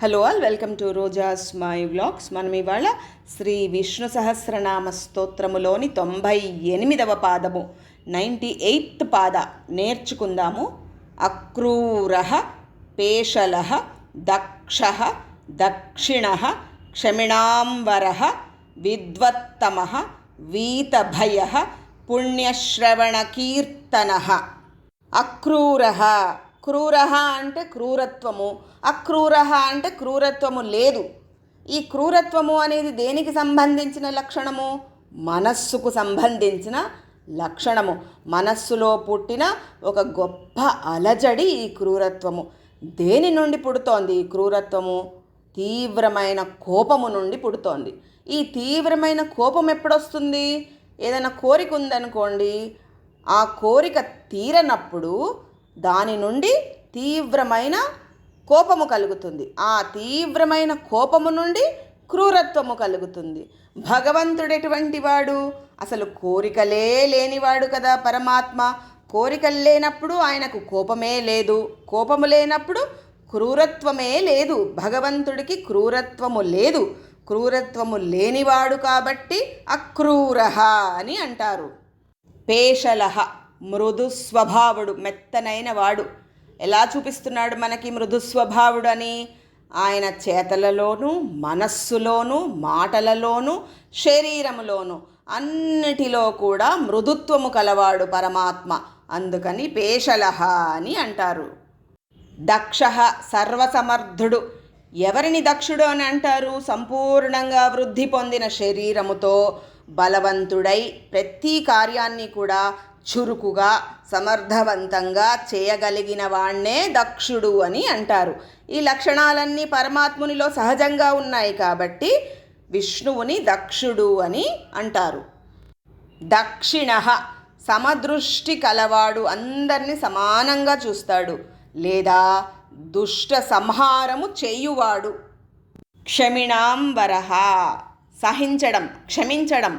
Hello all welcome to Rojas my vlogs మనం ఇవాళ శ్రీ విష్ణు సహస్రనామ స్తోత్రములోని తొంభై ఎనిమిదవ పాదము నైంటీ ఎయిత్ పాద నేర్చుకుందాము. అక్రూర పేషల దక్ష దక్షిణ క్షమిణాంబర విద్వత్తమ వీతభయ పుణ్యశ్రవణకీర్తన. అక్రూర క్రూర అంటే క్రూరత్వము అక్రూర అంటే క్రూరత్వము లేదు. ఈ క్రూరత్వము అనేది దేనికి సంబంధించిన లక్షణము? మనస్సుకు సంబంధించిన లక్షణము. మనస్సులో పుట్టిన ఒక గొప్ప అలజడి ఈ క్రూరత్వము. దేని నుండి పుడుతోంది ఈ క్రూరత్వము? తీవ్రమైన కోపము నుండి పుడుతోంది. ఈ తీవ్రమైన కోపం ఎప్పుడొస్తుంది? ఏదైనా కోరిక ఉందనుకోండి ఆ కోరిక తీరనప్పుడు దాని నుండి తీవ్రమైన కోపము కలుగుతుంది. ఆ తీవ్రమైన కోపము నుండి క్రూరత్వము కలుగుతుంది. భగవంతుడెటువంటి వాడు? అసలు కోరికలే లేనివాడు కదా పరమాత్మ. కోరికలు లేనప్పుడు ఆయనకు కోపమే లేదు. కోపము లేనప్పుడు క్రూరత్వమే లేదు. భగవంతుడికి క్రూరత్వము లేదు. క్రూరత్వము లేనివాడు కాబట్టి అక్రూర అని అంటారు. పేషలహ. మృదు స్వభావుడు మెత్తనైన వాడు. ఎలా చూపిస్తున్నాడు మనకి మృదు స్వభావుడు అని? ఆయన చేతలలోనూ మనస్సులోనూ మాటలలోనూ శరీరములోనూ అన్నిటిలో కూడా మృదుత్వము కలవాడు పరమాత్మ. అందుకని పేషలహ అని అంటారు. దక్ష సర్వసమర్థుడు. ఎవరిని దక్షుడు అని అంటారు? సంపూర్ణంగా వృద్ధి పొందిన శరీరముతో బలవంతుడై ప్రతి కార్యాన్ని కూడా చురుకుగా సమర్థవంతంగా చేయగలిగిన వాణ్ణే దక్షుడు అని అంటారు. ఈ లక్షణాలన్నీ పరమాత్మునిలో సహజంగా ఉన్నాయి కాబట్టి విష్ణువుని దక్షుడు అని అంటారు. దక్షిణ సమదృష్టి కలవాడు అందరినీ సమానంగా చూస్తాడు లేదా దుష్ట సంహారము చేయువాడు. క్షమిణాంబరహ సహించడం క్షమించడం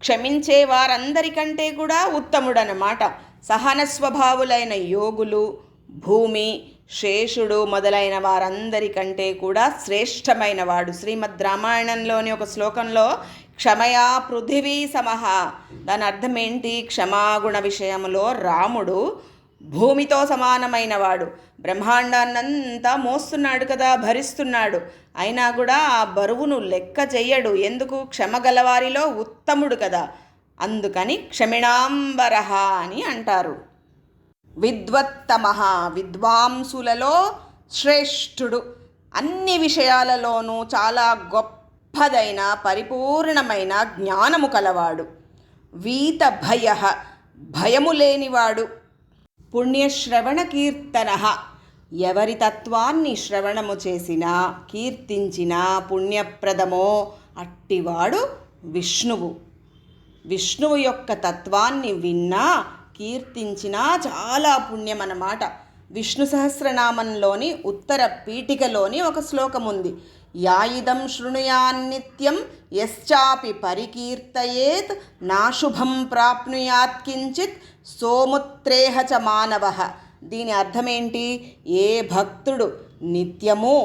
క్షమించే వారందరికంటే కూడా ఉత్తముడనమాట సహన స్వభావులైన యోగులు భూమి శేషుడు మొదలైన వారందరికంటే కూడా శ్రేష్టమైన వాడు. శ్రీమద్ రామాయణంలోని ఒక శ్లోకంలో క్షమయా పృథివీ సమహ. దాని అర్థం ఏంటి? క్షమాగుణ విషయంలో రాముడు భూమితో సమానమైన వాడు. బ్రహ్మాండాన్నంతా మోస్తున్నాడు కదా భరిస్తున్నాడు. అయినా కూడా ఆ బరువును లెక్క చెయ్యడు. ఎందుకు? క్షమగలవారిలో ఉత్తముడు కదా. అందుకని క్షమిణాంబరహ అని అంటారు. విద్వత్తమ విద్వాంసులలో శ్రేష్ఠుడు. అన్ని విషయాలలోనూ చాలా గొప్పదైన పరిపూర్ణమైన జ్ఞానము కలవాడు. వీత భయ భయము లేనివాడు. పుణ్యశ్రవణ కీర్తన ఎవరి తత్వాన్ని శ్రవణము చేసినా కీర్తించినా పుణ్యప్రదమో అట్టివాడు విష్ణువు. విష్ణువు యొక్క తత్వాన్ని విన్నా కీర్తించినా చాలా పుణ్యం అన్నమాట విష్ణు సహస్రనామంలోని ఉత్తర పీఠికలోని ఒక శ్లోకం ఉంది యాయిదం శృణుయాన్నిత్యం యశ్చాపి పరికీర్తయేత్ నాశుభం ప్రాప్నుయాత్ కించిత్ సోముత్రేహ చ మానవ. దీని అర్థమేంటి? ఏ భక్తుడు నిత్యము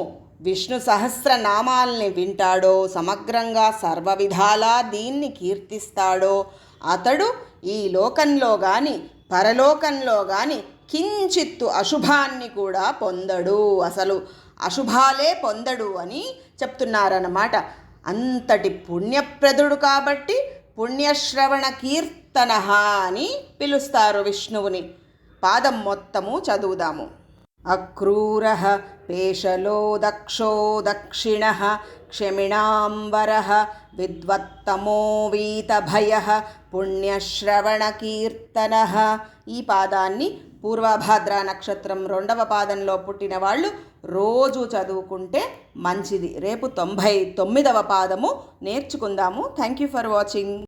విష్ణు సహస్రనామాల్ని వింటాడో సమగ్రంగా సర్వ విధాలా దీన్ని కీర్తిస్తాడో అతడు ఈ లోకంలో కానీ పరలోకంలో కానీ కించిత్తు అశుభాన్ని కూడా పొందడు. అసలు అశుభాలే పొందడు అని చెప్తున్నారన్నమాట. అంతటి పుణ్యప్రదుడు కాబట్టి పుణ్యశ్రవణ కీర్తన అని పిలుస్తారు విష్ణువుని. పాదం మొత్తము చదువుదాము. అక్రూర పేషలో దక్షో దక్షిణ క్షమిణాంబర విద్వత్తమో వీతభయ పుణ్యశ్రవణకీర్తన ఈ పాదాన్ని పూర్వభాద్ర నక్షత్రం రెండవ పాదంలో పుట్టిన వాళ్ళు రోజు చదువుకుంటే మంచిది. రేపు తొంభై తొమ్మిదవ పాదము నేర్చుకుందాము. Thank you for watching